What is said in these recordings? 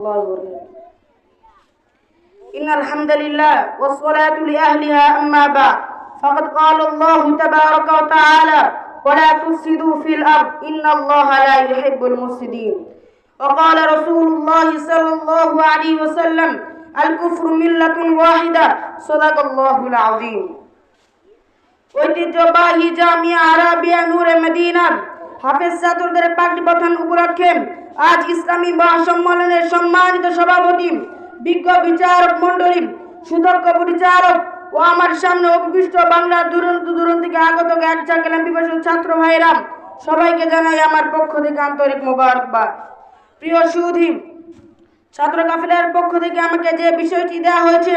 الله وبركاته إن الحمد لله والصلاة لأهلها أما بعد فقد قال الله تبارك وتعالى ولا تفسدوا في الأرض إن الله لا يحب المفسدين وقال رسول الله صلى الله عليه وسلم الكفر ملة واحدة صدق الله العظيم ঐতিহ্যবাহী জামিয়া আরাবিয়া নূরে মদিনার হাফেজ ছাত্রদের পাগড়ি প্রধান উপলক্ষে আজ ইসলামী মহাসম্মেলনের সম্মানিত সভাপতি, বিজ্ঞ বিচারক মণ্ডলী সুদক্ষ পরিচারক ও আমার সামনে উপবিষ্ট বাংলার দূরান্ত দূরান্ত থেকে আগত এক চাকলাম বিভাষক ছাত্র ভাইরাম সবাইকে জানাই আমার পক্ষ থেকে আন্তরিক মোবারকবাদ। প্রিয় সুধী, ছাত্র কাফেলার পক্ষ থেকে আমাকে যে বিষয়টি দেওয়া হয়েছে,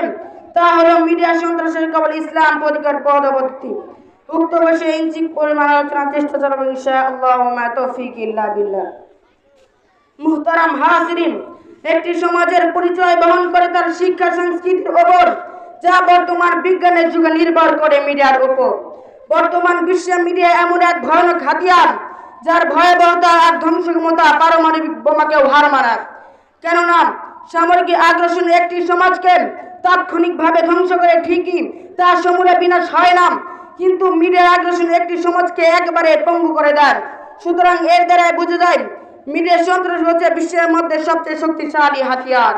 তা হলো মিডিয়া সন্ত্রাসের কবল ইসলাম প্রতিকার পদবর্তী। উক্ত বিষয়ে ইঞ্চিক পরিমাণ আলোচনার চেষ্টা চালাবো ইনশা আল্লাহ তৌফিক ইল্লা বিল্লাহ। মুহতারাম হাজিরিন, একটি সমাজের পরিচয় বহন করে তার শিক্ষা সংস্কৃতির ওপর, যা বর্তমান বিজ্ঞানের যুগে নির্ভর করে মিডিয়ার উপর বর্তমান বিশ্বে মিডিয়া এমন এক ভয়ানক হাতিয়ার, যার ভয়াবহতা আর ধ্বংসক্ষমতা পারমাণবিক বোমাকেও হার মানায়। কেননা, সামরিক আগ্রাসন একটি সমাজকে তাৎক্ষণিকভাবে ধ্বংস করে ঠিকই তা সমূলে বিনাশ হয় না, কিন্তু মিডিয়া আগ্রাসন একটি সমাজকে একবারে পঙ্গু করে দেয়। সুতরাং এর দ্বারাই বুঝে যায় মিডিয়া সন্ত্রাস হচ্ছে বিশ্বের মধ্যে সবচেয়ে শক্তিশালী হাতিয়ার।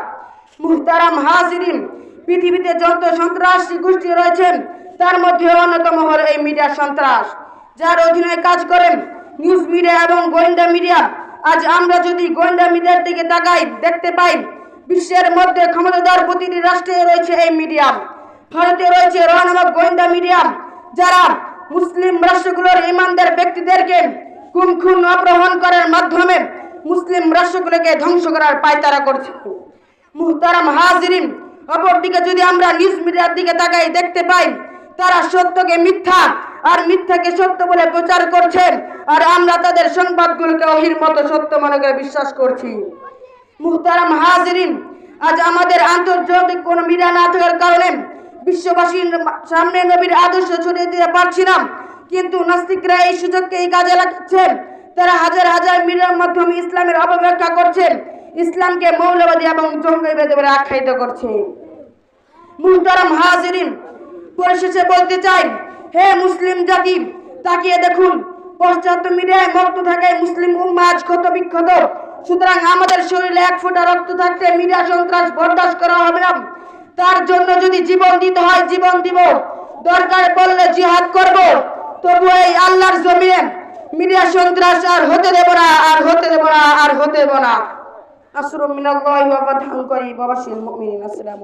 মুহতারাম হাজিরিন, পৃথিবীতে যত সন্ত্রাসী গোষ্ঠী রয়েছেন তার মধ্যে অন্যতম হল এই মিডিয়া সন্ত্রাস। যার অধীনে কাজ করেন নিউজ মিডিয়া এবং গোয়েন্দা মিডিয়া। আজ আমরা যদি গোয়েন্দা মিডিয়ার দিকে তাকাই, দেখতে পাই বিশ্বের মধ্যে ক্ষমতাধর প্রতিটি রাষ্ট্রে রয়েছে এই মিডিয়া। ভারতে রয়েছে র নামক গোয়েন্দা মিডিয়া, যারা মুসলিম রাষ্ট্রগুলোর ইমানদার ব্যক্তিদেরকে খুন খুন অপহরণ করার মাধ্যমে মুসলিম রাষ্ট্রগুলোকে ধ্বংস করার পায়তারা করছে। মুহতারাম হাজিরিন, অপরদিকে যদি আমরা নিউজ মিডিয়ার দিকে তাকাই দেখতে পাই, তারা সত্যকে মিথ্যা আর মিথ্যাকে সত্য বলে প্রচার করছেন আর আমরা তাদের সংবাদগুলোকে অহির মতো সত্য মনে করে বিশ্বাস করছি। মুহতারাম হাজিরিন, আজ আমাদের আন্তর্জাতিক কোন মিডিয়া না থাকার কারণে বিশ্ববাসীর সামনে নবীর আদর্শ ছড়িয়ে দিতে পারছিলাম কিন্তু নাস্তিকরা এই সুযোগকে এই কাজে লাগাচ্ছেন। তারা হাজার হাজার মিডিয়ার মাধ্যমে ইসলামের অপব্যাখ্যা করছেন। ইসলামকে মৌলবাদী এবং জঙ্গিবাদী বলে আখ্যায়িত করছে। মুহতারাম হাজিরিন, পরিশেষে বলতে চাই, হে মুসলিম জাতি, তাকিয়ে দেখুন পশ্চাত্য মিডিয়ায় মক্ত থাকে মুসলিম উম্মা আজ ক্ষত বিক্ষত। সুতরাং আমাদের শরীরে এক ফোঁটা রক্ত থাকতে মিডিয়া সন্ত্রাস বরদাস্ত করা হবে না। তার জন্য যদি জীবন দিতে হয়, জীবন দিব। দরকার পড়লে জিহাদ করব। তবু এই আল্লাহর জমিনে মিডিয়া সন্ত্রাস আর হতে দেব না, আর হতে দেব না, আর হতে দেব না। আসরুম মিনাল্লাহি ওয়া ফাতহুন করিম ওয়া বাশিরুল মুমিনিন। আসসালামু